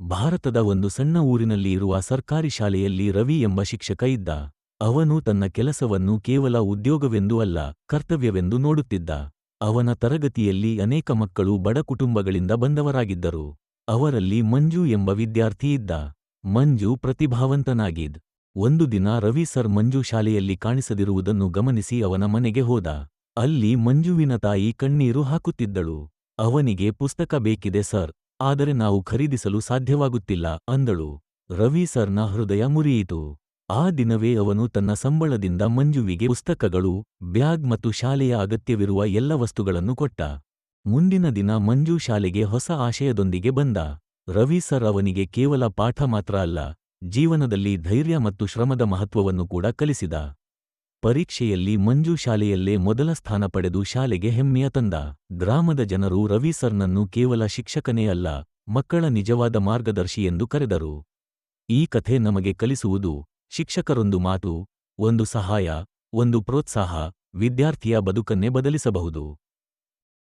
ಭಾರತದ ಒಂದು ಸಣ್ಣ ಊರಿನಲ್ಲಿ ಇರುವ ಸರ್ಕಾರಿ ಶಾಲೆಯಲ್ಲಿ ರವಿ ಎಂಬ ಶಿಕ್ಷಕ ಇದ್ದ. ಅವನು ತನ್ನ ಕೆಲಸವನ್ನು ಕೇವಲ ಉದ್ಯೋಗವೆಂದು ಅಲ್ಲ, ಕರ್ತವ್ಯವೆಂದು ನೋಡುತ್ತಿದ್ದ. ಅವನ ತರಗತಿಯಲ್ಲಿ ಅನೇಕ ಮಕ್ಕಳು ಬಡ ಕುಟುಂಬಗಳಿಂದ ಬಂದವರಾಗಿದ್ದರು. ಅವರಲ್ಲಿ ಮಂಜು ಎಂಬ ವಿದ್ಯಾರ್ಥಿ ಇದ್ದ. ಮಂಜು ಪ್ರತಿಭಾವಂತನಾಗಿದ್. ಒಂದು ದಿನ ರವಿ ಸರ್ ಮಂಜು ಶಾಲೆಯಲ್ಲಿ ಕಾಣಿಸದಿರುವುದನ್ನು ಗಮನಿಸಿ ಅವನ ಮನೆಗೆ ಹೋದ. ಅಲ್ಲಿ ಮಂಜುವಿನ ತಾಯಿ ಕಣ್ಣೀರು ಹಾಕುತ್ತಿದ್ದಳು. ಅವನಿಗೆ ಪುಸ್ತಕ ಬೇಕಿದೆ ಸರ್. ಆದರೆ ನಾವು ಖರೀದಿಸಲು ಸಾಧ್ಯವಾಗುತ್ತಿಲ್ಲ ಅಂದಳು. ರವಿ ಸರ್ನ ಹೃದಯ ಮುರಿಯಿತು. ಆ ದಿನವೇ ಅವನು ತನ್ನ ಸಂಬಳದಿಂದ ಮಂಜುವಿಗೆ ಪುಸ್ತಕಗಳು, ಬ್ಯಾಗ್ ಮತ್ತು ಶಾಲೆಯ ಅಗತ್ಯವಿರುವ ಎಲ್ಲ ವಸ್ತುಗಳನ್ನು ಕೊಟ್ಟ. ಮುಂದಿನ ದಿನ ಮಂಜು ಶಾಲೆಗೆ ಹೊಸ ಆಶಯದೊಂದಿಗೆ ಬಂದ. ರವಿ ಸರ್ ಅವನಿಗೆ ಕೇವಲ ಪಾಠ ಮಾತ್ರ ಅಲ್ಲ, ಜೀವನದಲ್ಲಿ ಧೈರ್ಯ ಮತ್ತು ಶ್ರಮದ ಮಹತ್ವವನ್ನು ಕೂಡ ಕಲಿಸಿದ. ಪರೀಕ್ಷೆಯಲ್ಲಿ ಮಂಜು ಶಾಲೆಯಲ್ಲೇ ಮೊದಲ ಸ್ಥಾನ ಪಡೆದು ಶಾಲೆಗೆ ಹೆಮ್ಮೆಯ ತಂದ. ಗ್ರಾಮದ ಜನರು ರವಿ ಸರ್ನನ್ನು ಕೇವಲ ಶಿಕ್ಷಕನೇ ಅಲ್ಲ, ಮಕ್ಕಳ ನಿಜವಾದ ಮಾರ್ಗದರ್ಶಿ ಎಂದು ಕರೆದರು. ಈ ಕಥೆ ನಮಗೆ ಕಲಿಸುವುದು, ಶಿಕ್ಷಕರೊಂದು ಮಾತು, ಒಂದು ಸಹಾಯ, ಒಂದು ಪ್ರೋತ್ಸಾಹ, ವಿದ್ಯಾರ್ಥಿಯ ಬದುಕನ್ನೇ ಬದಲಿಸಬಹುದು.